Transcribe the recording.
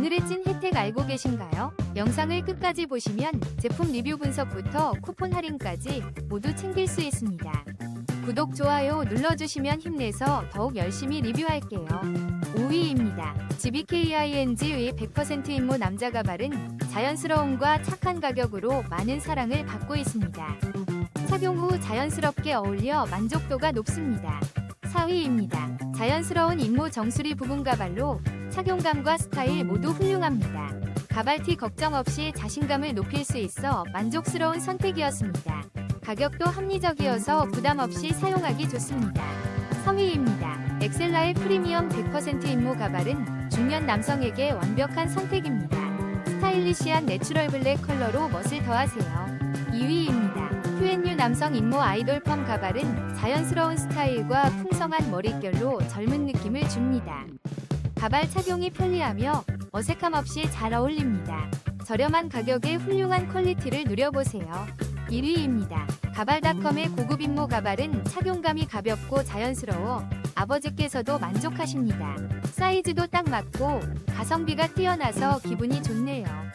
오늘의 찐 혜택 알고 계신가요? 영상을 끝까지 보시면 제품 리뷰 분석부터 쿠폰 할인까지 모두 챙길 수 있습니다. 구독, 좋아요 눌러주시면 힘내서 더욱 열심히 리뷰할게요. 5위입니다. GBKING의 100% 임모 남자 가발은 자연스러움과 착한 가격으로 많은 사랑을 받고 있습니다. 착용 후 자연스럽게 어울려 만족도가 높습니다. 4위입니다. 자연스러운 임모 정수리 부분 가발로 착용감과 스타일 모두 훌륭합니다. 가발티 걱정 없이 자신감을 높일 수 있어 만족스러운 선택이었습니다. 가격도 합리적이어서 부담 없이 사용하기 좋습니다. 3위입니다. 엑셀라의 프리미엄 100% 임모 가발은 중년 남성에게 완벽한 선택입니다. 스타일리시한 내추럴 블랙 컬러로 멋을 더하세요. 2위입니다. QNU 남성 임모 아이돌 펌 가발은 자연스러운 스타일과 풍성한 머릿결로 젊은 느낌을 줍니다. 가발 착용이 편리하며 어색함 없이 잘 어울립니다. 저렴한 가격에 훌륭한 퀄리티를 누려보세요. 1위입니다. 가발닷컴의 고급 임모 가발은 착용감이 가볍고 자연스러워 아버지께서도 만족하십니다. 사이즈도 딱 맞고 가성비가 뛰어나서 기분이 좋네요.